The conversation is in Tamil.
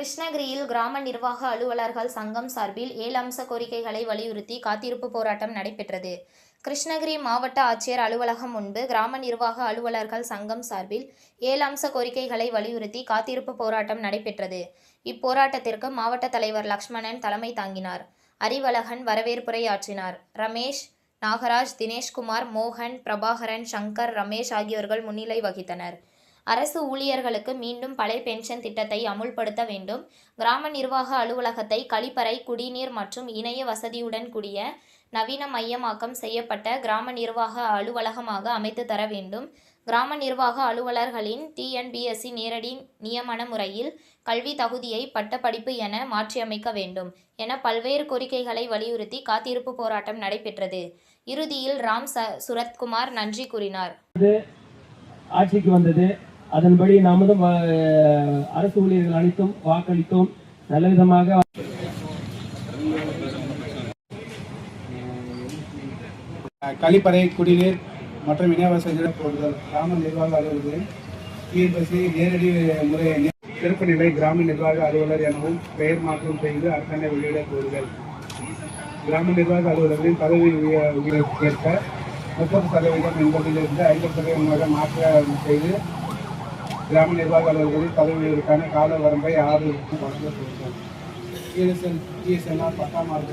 கிருஷ்ணகிரியில் கிராம நிர்வாக அலுவலர்கள் சங்கம் சார்பில் ஏழு அம்ச கோரிக்கைகளை வலியுறுத்தி காத்திருப்பு போராட்டம் நடைபெற்றது. கிருஷ்ணகிரி மாவட்ட ஆட்சியர் அலுவலகம் முன்பு கிராம நிர்வாக அலுவலர்கள் சங்கம் சார்பில் ஏழு அம்ச கோரிக்கைகளை வலியுறுத்தி காத்திருப்பு போராட்டம் நடைபெற்றது. இப்போராட்டத்திற்கு மாவட்ட தலைவர் லக்ஷ்மணன் தலைமை தாங்கினார். அறிவழகன் வரவேற்புரை ஆற்றினார். ரமேஷ் நாகராஜ் தினேஷ்குமார் மோகன் பிரபாகரன் சங்கர் ரமேஷ் ஆகியோர்கள் முன்னிலை வகித்தனர். அரசு ஊழியர்களுக்கு மீண்டும் பழைய பென்ஷன் திட்டத்தை அமுல்படுத்த வேண்டும். கிராம நிர்வாக அலுவலகத்தை கழிப்பறை குடிநீர் மற்றும் இணைய வசதியுடன் கூடிய நவீன மையமாக்கம் செய்யப்பட்ட கிராம நிர்வாக அலுவலகமாக அமைத்து தர வேண்டும். கிராம நிர்வாக அலுவலர்களின் டிஎன்பிஎஸ்சி நேரடி நியமன முறையில் கல்வி தகுதியை பட்டப்படிப்பு என மாற்றியமைக்க வேண்டும் என பல்வேறு கோரிக்கைகளை வலியுறுத்தி காத்திருப்பு போராட்டம் நடைபெற்றது. இறுதியில் ராம் ச சுரத்குமார் நன்றி கூறினார். ஆட்சிக்கு வந்தது. அதன்படி நாமளும் அஹ், அரசு ஊழியர்கள் அனைத்தும் வாக்களித்தோம். நல்ல விதமாக கழிப்பறை குடிநீர் மற்றும் இணைய வசதிகள் போடுதல் கிராம நிர்வாக அலுவலர்களின் டிஎன்பிஎஸ்சி நேரடி முறை சிறப்பு நிலை கிராம நிர்வாக அலுவலர் எனவும் பெயர் மாற்றம் செய்து அரசாணை வெளியிட கோருதல். கிராம நிர்வாக அலுவலர்களின் பதவி உய- உயர்வுக்கு ஏற்ப முப்பது சதவீதம் என்பதிலிருந்து ஐம்பது சதவீதமாக மாற்ற செய்து கிராம நிர்வாக அலுவலர்களின் கால வரம்பை ஆறு வழங்க பத்தாம் ஆண்டு